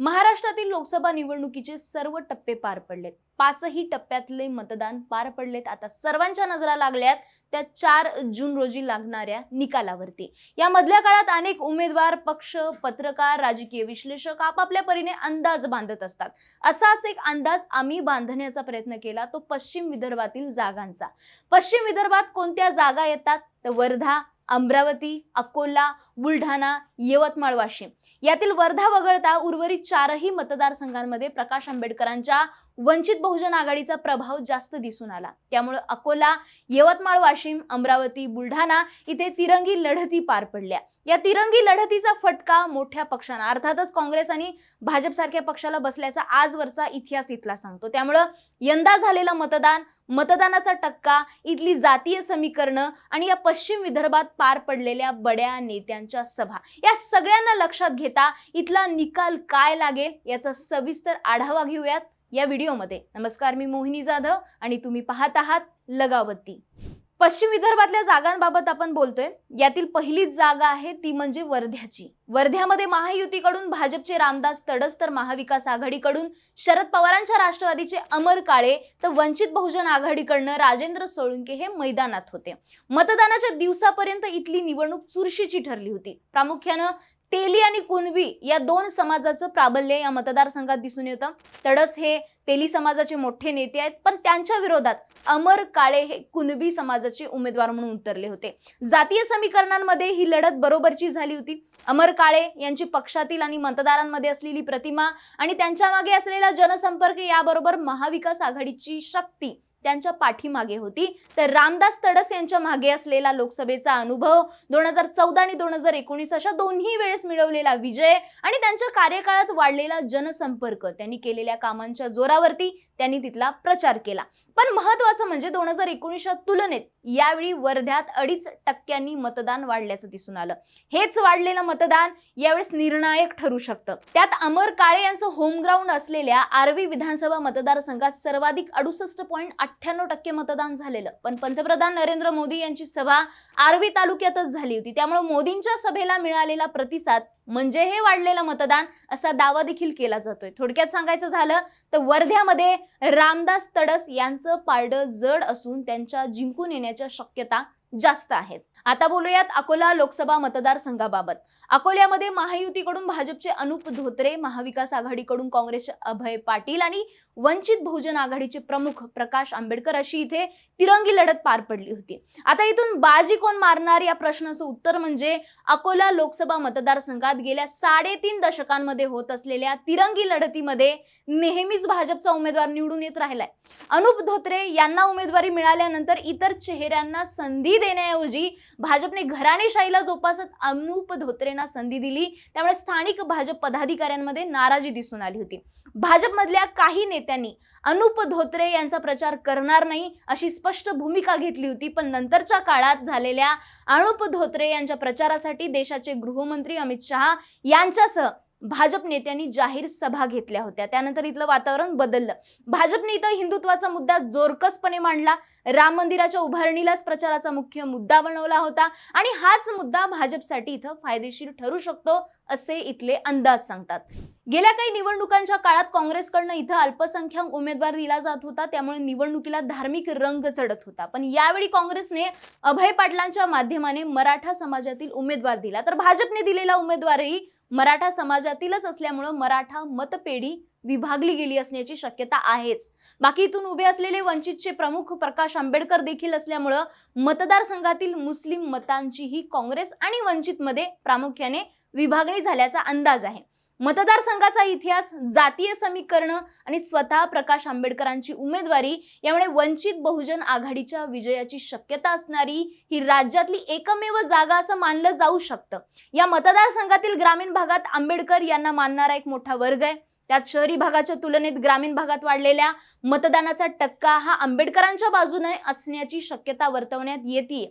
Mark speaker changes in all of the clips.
Speaker 1: महाराष्ट्रातील लोकसभा निवडणुकीचे सर्व टप्पे पार पडलेत. पाचही टप्प्यातले मतदान पार पडलेत. आता सर्वांच्या नजरा लागल्यात. त्या चार जून रोजी लागणाऱ्या निकालावरती. या मधल्या काळात अनेक उमेदवार पक्ष पत्रकार राजकीय विश्लेषक आपापल्या परीने अंदाज बांधत असतात. असाच एक अंदाज आम्ही बांधण्याचा प्रयत्न केला. तो पश्चिम विदर्भातील जागांचा. पश्चिम विदर्भात कोणत्या जागा येतात? तर वर्धा अमरावती अकोला बुलढाणा यवतमाळ वाशिम. यातील वर्धा वगळता उर्वरित चारही मतदारसंघांमध्ये प्रकाश आंबेडकरांच्या वंचित बहुजन आघाडीचा प्रभाव जास्त दिसून आला. त्यामुळे अकोला यवतमाळ वाशिम अमरावती बुलढाणा इथे तिरंगी लढती पार पडल्या. या तिरंगी लढतीचा फटका मोठ्या पक्षांना अर्थातच काँग्रेस आणि भाजपसारख्या पक्षाला बसल्याचा आजवरचा इतिहास इथला सांगतो. त्यामुळं यंदा झालेलं मतदान मतदानाचा टक्का इथली जातीय समीकरणं आणि या पश्चिम विदर्भात पार पडलेल्या बड्या नेत्यांच्या सभा. या सगळ्यांना लक्षात घेता इथला निकाल काय लागेल याचा सविस्तर आढावा घेऊयात या व्हिडिओमध्ये. नमस्कार मी मोहिनी जाधव आणि तुम्ही पाहत आहात लगावती. पश्चिम विदर्भातल्या जागांबाबत आपण बोलतोय. यातील पहिलीच जागा आहे ती म्हणजे वर्ध्याची. वर्ध्यामध्ये महायुतीकडून भाजपचे रामदास तडस तर महाविकास आघाडीकडून शरद पवारांच्या राष्ट्रवादीचे अमर काळे तर वंचित बहुजन आघाडीकडनं राजेंद्र सोळुंके हे मैदानात होते. मतदानाच्या दिवसापर्यंत इथली निवडणूक चुरशीची ठरली होती. प्रामुख्यानं तेली आणि कुणबी या दोन समाजाचं प्राबल्य या मतदारसंघात दिसून येतं. तडस हे तेली समाजाचे मोठे नेते आहेत पण त्यांच्या विरोधात अमर काळे हे कुणबी समाजाचे उमेदवार म्हणून उतरले होते. जातीय समीकरणांमध्ये ही लढत बरोबरची झाली होती. अमर काळे यांची पक्षातील आणि मतदारांमध्ये असलेली प्रतिमा आणि त्यांच्या मागे असलेला जनसंपर्क याबरोबर महाविकास आघाडीची शक्ती त्यांच्या पाठीमागे होती. तर रामदास तडस यांच्या मागे असलेला लोकसभेचा अनुभव दोन हजार चौदा आणि दोन हजार एकोणीस अशा दोन्ही वेळेस मिळवलेला विजय आणि त्यांच्या कार्यकाळात वाढलेला जनसंपर्क त्यांनी केलेल्या कामांच्या जोरावरती त्यांनी तिथला प्रचार केला. पण महत्वाचं म्हणजे दोन हजार एकोणीसच्या तुलनेत यावेळी वर्ध्यात अडीच टक्क्यांनी मतदान वाढल्याचं दिसून आलं. हेच वाढलेलं मतदान यावेळेस निर्णायक ठरू शकतं. त्यात अमर काळे यांचं होमग्राऊंड असलेल्या आर्वी विधानसभा मतदारसंघात सर्वाधिक अडुसष्ट पॉईंट अठ्ठ्याण्णव टक्के मतदान झालेलं. पण पंतप्रधान नरेंद्र मोदी यांची सभा आर्वी तालुक्यातच झाली होती. त्यामुळे मोदींच्या सभेला मिळालेला प्रतिसाद म्हणजे हे वाढलेलं मतदान असा दावा देखील केला जातोय. थोडक्यात सांगायचं झालं तर वर्ध्यामध्ये रामदास तडस यांचं पारडं जड असून त्यांच्या जिंकून येण्याच्या शक्यता जास्त आहेत. आता बोलूयात अकोला लोकसभा मतदारसंघाबाबत. अकोल्यामध्ये महायुतीकडून भाजपचे अनुप धोत्रे महाविकास आघाडीकडून काँग्रेसचे अभय पाटील आणि वंचित बहुजन आघाडीचे प्रमुख प्रकाश आंबेडकर अशी इथे तिरंगी लढत पार पडली होती. आता इथून बाजी कोण मारणार या प्रश्नाचं उत्तर म्हणजे अकोला लोकसभा मतदारसंघात गेल्या साडेतीन दशकांमध्ये होत असलेल्या तिरंगी लढतीमध्ये नेहमीच भाजपचा उमेदवार निवडून येत राहिलाय. अनुप धोत्रे यांना उमेदवारी मिळाल्यानंतर इतर चेहऱ्यांना संधी देण्याऐवजी भाजपने घराणेशाहीला जोपासत अनुप धोत्रेंना संधी दिली. त्यामुळे स्थानिक भाजप पदाधिकाऱ्यांमध्ये नाराजी दिसून आली होती. भाजपमधल्या काही नेते नेत्यांनी अनुप धोत्रे यांचा प्रचार करणार नाही अशी स्पष्ट भूमिका घेतली होती पण नंतरच्या काळात झालेल्या अनुप धोत्रे यांच्या प्रचारासाठी देशाचे गृहमंत्री अमित शहा यांच्यासह भाजप नेत्यांनी जाहीर सभा घेतल्या होत्या. त्यानंतर इथलं वातावरण बदललं. भाजपने इथं हिंदुत्वाचा मुद्दा जोरकसपणे मांडला. राम मंदिराच्या उभारणीलाच प्रचाराचा मुख्य मुद्दा बनवला होता. आणि हाच मुद्दा भाजपसाठी इथं फायदेशीर ठरू शकतो असे इथले अंदाज सांगतात. गेल्या काही निवडणुकांच्या काळात काँग्रेसकडनं इथं अल्पसंख्याक उमेदवार दिला जात होता. त्यामुळे निवडणुकीला धार्मिक रंग चढत होता. पण यावेळी काँग्रेसने अभय पाटलांच्या माध्यमाने मराठा समाजातील उमेदवार दिला. तर भाजपने दिलेला उमेदवारही मराठा समाजातीलच असल्यामुळं मराठा मतपेढी विभागली गेली असण्याची शक्यता आहेच. बाकी इथून उभे असलेले वंचितचे प्रमुख प्रकाश आंबेडकर देखील असल्यामुळं मतदारसंघातील मुस्लिम मतांचीही काँग्रेस आणि वंचितमध्ये प्रामुख्याने विभागणी झाल्याचा अंदाज आहे. मतदारसंघाचा इतिहास जातीय समीकरण आणि स्वतः प्रकाश आंबेडकरांची उमेदवारी यामुळे वंचित बहुजन आघाडीच्या विजयाची शक्यता असणारी ही राज्यातली एकमेव जागा असं मानलं जाऊ शकतं. या मतदारसंघातील ग्रामीण भागात आंबेडकर यांना मानणारा एक मोठा वर्ग आहे. त्यात शहरी भागाच्या तुलनेत ग्रामीण भागात वाढलेल्या मतदानाचा टक्का हा आंबेडकरांच्या बाजूने असण्याची शक्यता वर्तवण्यात येते.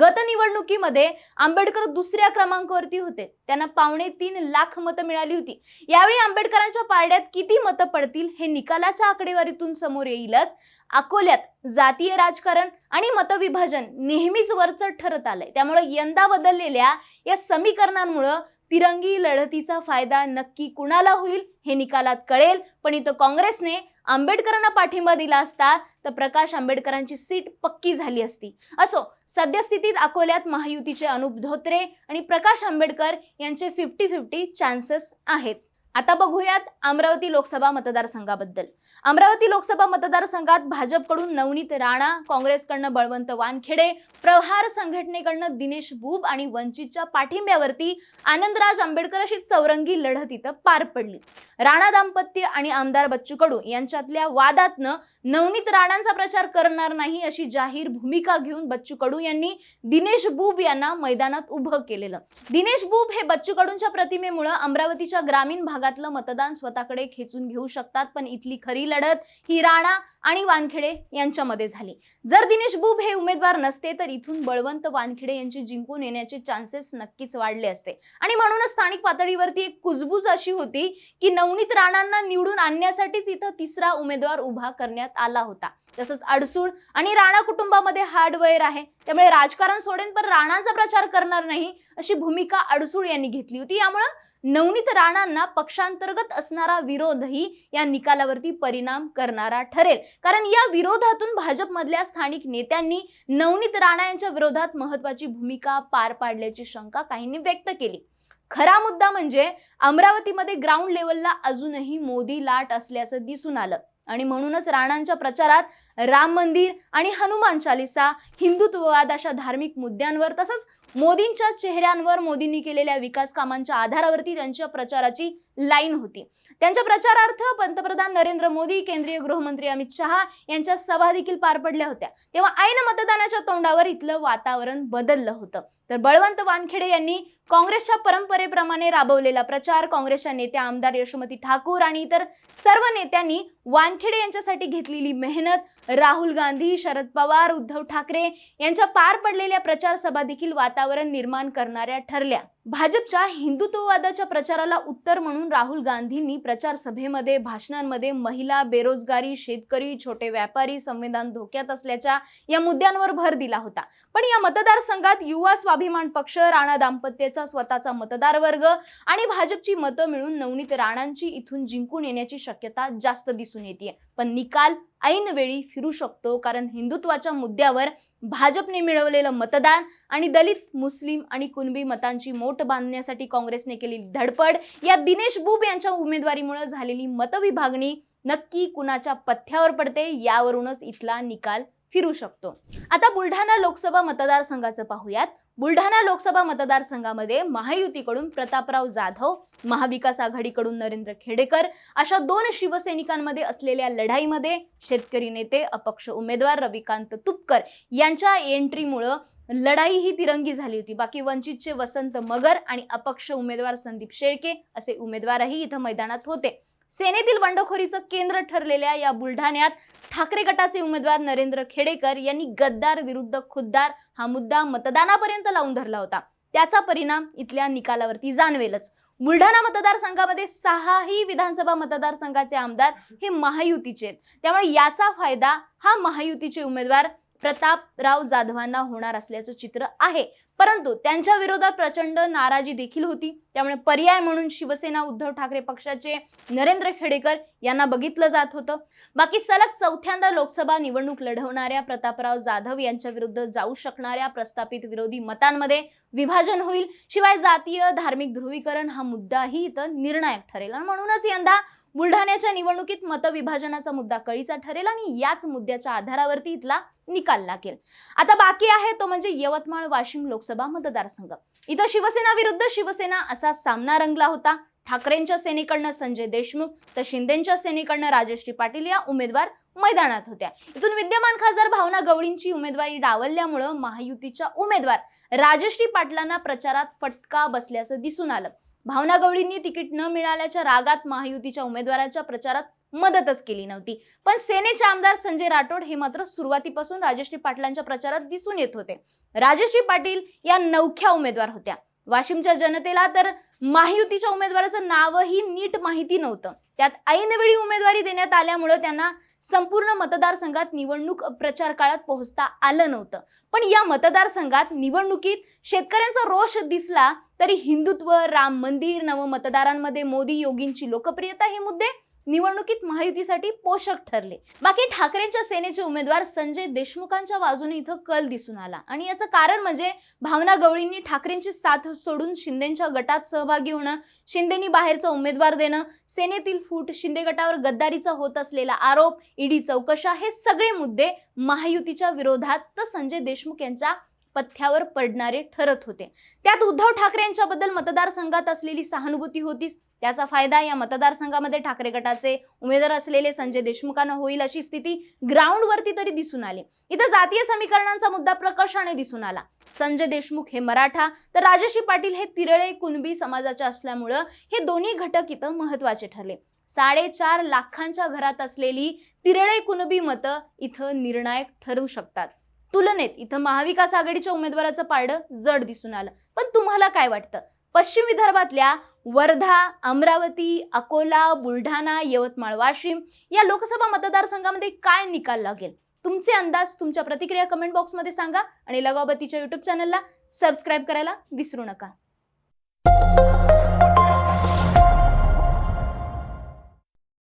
Speaker 1: गत निवडणुकीमध्ये आंबेडकर दुसऱ्या क्रमांकावरती होते. त्यांना पावणे तीन लाख मतं मिळाली होती. यावेळी आंबेडकरांच्या पारड्यात किती मतं पडतील हे निकालाच्या आकडेवारीतून समोर येईलच. अकोल्यात जातीय राजकारण आणि मतविभाजन नेहमीच वरचढ ठरत आलंय. त्यामुळे यंदा बदललेल्या या समीकरणांमुळं तिरंगी लढतीचा फायदा नक्की कुणाला होईल हे निकालात कळेल. पण इथं काँग्रेसने आंबेडकरांना पाठिंबा दिला असता तर प्रकाश आंबेडकरांची सीट पक्की झाली असती. असो सद्यस्थितीत अकोल्यात महायुतीचे अनुप धोत्रे आणि प्रकाश आंबेडकर यांचे फिफ्टी फिफ्टी चान्सेस आहेत. आता बघूयात अमरावती लोकसभा मतदारसंघाबद्दल. अमरावती लोकसभा मतदारसंघात भाजपकडून नवनीत राणा काँग्रेसकडनं बळवंत वानखेडे प्रहार संघटनेकडनं दिनेश बुब आणि वंचितच्या पाठिंब्यावरती आनंदराज आंबेडकर अशी चौरंगी लढत इथं पार पडली. राणा दाम्पत्य आणि आमदार बच्चू कडू यांच्यातल्या वादातनं नवनीत राणांचा प्रचार करणार नाही अशी जाहीर भूमिका घेऊन बच्चू कडू यांनी दिनेश बुब यांना मैदानात उभं केलेलं. दिनेश बुब हे बच्चू कडूंच्या प्रतिमेमुळं अमरावतीच्या ग्रामीण भागातलं मतदान स्वतःकडे खेचून घेऊ शकतात पण इथली खरी लढत ही राणा आणि वानखेडे यांच्यामध्ये झाली. जर दिनेश बुब हे उमेदवार नसते तर इथून बळवंत वानखेडे यांची जिंकून येण्याचे चान्सेस नक्कीच वाढले असते. आणि म्हणूनच स्थानिक पातळीवरती एक कुजबूज अशी होती की नवनीत राणांना निवडून आणण्यासाठीच इथं तिसरा उमेदवार उभा करण्यात आला होता. तसंच अडसूळ आणि राणा कुटुंबामध्ये हार्डवेअर आहे. त्यामुळे राजकारण सोडेन पण राणांचा प्रचार करणार नाही अशी भूमिका अडसूळ यांनी घेतली होती. यामुळं नवनीत राणांना पक्षांतर्गत असणारा विरोधही या निकालावरती परिणाम करणारा ठरेल. कारण या विरोधातून भाजपमधल्या स्थानिक नेत्यांनी नवनीत राणा यांच्या विरोधात महत्वाची भूमिका पार पाडल्याची शंका काहींनी व्यक्त केली. खरा मुद्दा म्हणजे अमरावतीमध्ये ग्राउंड लेवलला अजूनही मोदी लाट असल्याचं दिसून आलं. आणि म्हणूनच राणांच्या प्रचारात राम मंदिर आणि हनुमान चालिसा हिंदुत्ववाद अशा धार्मिक मुद्द्यांवर तसंच मोदींच्या चेहऱ्यांवर मोदींनी केलेल्या विकास कामांच्या आधारावरती त्यांच्या प्रचाराची लाईन होती. त्यांच्या प्रचारार्थ पंतप्रधान नरेंद्र मोदी केंद्रीय गृहमंत्री अमित शहा यांच्या सभा देखील पार पडल्या होत्या. तेव्हा ऐन मतदानाच्या तोंडावर इथलं वातावरण बदललं होतं. तर बळवंत वानखेडे यांनी काँग्रेसच्या परंपरेप्रमाणे राबवलेला प्रचार काँग्रेसच्या नेत्या आमदार यशोमती ठाकूर आणि इतर सर्व नेत्यांनी वानखेडे यांच्यासाठी घेतलेली मेहनत राहुल गांधी शरद पवार उद्धव ठाकरे यांच्या पार पडलेल्या प्रचार सभा देखील वातावरण वातावरण निर्माण करणाऱ्या ठरल्या. भाजपच्या हिंदुत्ववादाच्या प्रचाराला उत्तर म्हणून राहुल गांधींनी प्रचार सभेमध्ये भाषणांमध्ये महिला बेरोजगारी शेतकरी छोटे व्यापारी संविधान धोक्यात असल्याच्या या मुद्द्यांवर भर दिला होता. पण या मतदारसंघात युवा स्वाभिमान पक्ष राणा दाम्पत्याचा स्वतःचा मतदार वर्ग आणि भाजपची मतं मिळून नवनीत राणांची इथून जिंकून येण्याची शक्यता जास्त दिसून येते पण निकाल ऐन वेळी फिरू शकतो कारण हिंदुत्वाच्या मुद्द्यावर भाजपने मिळवलेलं मतदान आणि दलित मुस्लिम आणि कुणबी मतांची मोट बांधण्यासाठी काँग्रेसने केलेली धडपड या दिनेश बुब यांच्या उमेदवारीमुळे झालेली मतविभागणी नक्की कुणाच्या पथ्यावर पडते यावरूनच इथला निकाल फिरू शकतो. आता बुलढाणा लोकसभा मतदारसंघाचं पाहूयात. बुलढाणा लोकसभा मतदारसंघामध्ये महायुतीकडून प्रतापराव जाधव महाविकास आघाडीकडून नरेंद्र खेडेकर अशा दोन शिवसैनिकांमध्ये असलेल्या लढाईमध्ये शेतकरी नेते अपक्ष उमेदवार रविकांत तुपकर यांच्या एंट्रीमुळं लढाई ही तिरंगी झाली होती. बाकी वंचितचे वसंत मगर आणि अपक्ष उमेदवार संदीप शेळके असे उमेदवारही इथं मैदानात होते. सेनेतील बंडखोरीचं केंद्र ठरलेल्या या बुलढाण्यात ठाकरे गटाचे उमेदवार नरेंद्र खेडेकर यांनी गद्दार विरुद्ध खुद्दार हा मुद्दा मतदानापर्यंत लावून धरला होता. त्याचा परिणाम इथल्या निकालावरती जाणवेलच. बुलढाणा मतदारसंघामध्ये सहाही विधानसभा मतदारसंघाचे आमदार हे महायुतीचे आहेत. त्यामुळे याचा फायदा हा महायुतीचे उमेदवार प्रतापराव जाधवांना होणार असल्याचं चित्र आहे. परंतु त्यांच्या विरोधात प्रचंड नाराजी देखील होती. त्यामुळे पर्याय म्हणून शिवसेना उद्धव ठाकरे पक्षाचे नरेंद्र खेडेकर यांना बघितलं जात होतं. बाकी सलग चौथ्यांदा लोकसभा निवडणूक लढवणाऱ्या प्रतापराव जाधव यांच्या विरुद्ध जाऊ शकणाऱ्या प्रस्थापित विरोधी मतांमध्ये विभाजन होईल. शिवाय जातीय धार्मिक ध्रुवीकरण हा मुद्दाही इथं निर्णायक ठरेल. म्हणूनच यंदा बुलढाण्याच्या निवडणुकीत मतविभाजनाचा मुद्दा कळीचा ठरेल आणि याच मुद्द्याच्या आधारावरती इथला निकाल लागेल. आता बाकी आहे तो म्हणजे यवतमाळ वाशिम लोकसभा मतदारसंघ. इथं शिवसेना विरुद्ध शिवसेना असा सामना रंगला होता. ठाकरेंच्या सेनेकडनं संजय देशमुख तर शिंदेच्या सेनेकडनं राजश्री पाटील या उमेदवार मैदानात होत्या. इथून विद्यमान खासदार भावना गवळींची उमेदवारी डावलल्यामुळं महायुतीच्या उमेदवार राजश्री पाटलांना प्रचारात फटका बसल्याचं दिसून आलं. भावना गवळींनी तिकीट न मिळाल्याच्या रागात महायुतीच्या उमेदवाराच्या प्रचारात मदतच केली नव्हती. पण सेनेचे आमदार संजय राठोड हे मात्र सुरुवातीपासून राजश्री पाटलांच्या प्रचारात दिसून येत होते. राजश्री पाटील या नवख्या उमेदवार होत्या. वाशिमच्या जनतेला तर महायुतीच्या उमेदवाराचं नावही नीट माहिती नव्हतं. त्यात ऐनवेळी उमेदवारी देण्यात आल्यामुळं त्यांना संपूर्ण मतदारसंघात निवडणूक प्रचार काळात पोहोचता आलं नव्हतं. पण या मतदारसंघात निवडणुकीत शेतकऱ्यांचा रोष दिसला तरी हिंदुत्व राम मंदिर नवमतदारांमध्ये मोदी योगींची लोकप्रियता हे मुद्दे निवडणुकीत महायुतीसाठी पोषक ठरले. बाकी ठाकरेंच्या सेनेचे उमेदवार संजय देशमुखांच्या बाजूने इथं कल दिसून आला. आणि याचं कारण म्हणजे भावना गवळींनी ठाकरेंची साथ सोडून शिंदेच्या गटात सहभागी होणं शिंदेनी बाहेरचा उमेदवार देणं सेनेतील फूट शिंदे गटावर गद्दारीचा होत असलेला आरोप ईडी चौकशा हे सगळे मुद्दे महायुतीच्या विरोधात. तर संजय देशमुख यांच्या पथ्यावर पडणारे ठरत होते. त्यात उद्धव ठाकरे यांच्याबद्दल मतदारसंघात असलेली सहानुभूती होतीच. त्याचा फायदा या मतदारसंघामध्ये ठाकरे गटाचे उमेदवार असलेले संजय देशमुखांना होईल अशी स्थिती ग्राउंडवरती तरी दिसून आली. इथं जातीय समीकरणांचा मुद्दा प्रकर्षाने दिसून आला. संजय देशमुख हे मराठा तर राजश्री पाटील हे तिरळे कुणबी समाजाचे असल्यामुळं हे दोन्ही घटक इथं महत्त्वाचे ठरले. साडेचार लाखांच्या घरात असलेली तिरळे कुणबी मतं इथं निर्णायक ठरू शकतात. तुलनेत इथं महाविकास आघाडीच्या उमेदवाराचं पारडं जड दिसून आलं. पण तुम्हाला काय वाटतं? पश्चिम विदर्भातल्या वर्धा अमरावती अकोला बुलढाणा यवतमाळ वाशिम या लोकसभा मतदारसंघामध्ये काय निकाल लागेल? तुमचे अंदाज तुमच्या प्रतिक्रिया कमेंट बॉक्समध्ये सांगा आणि लगावतीच्या युट्यूब चॅनलला सबस्क्राईब करायला विसरू नका.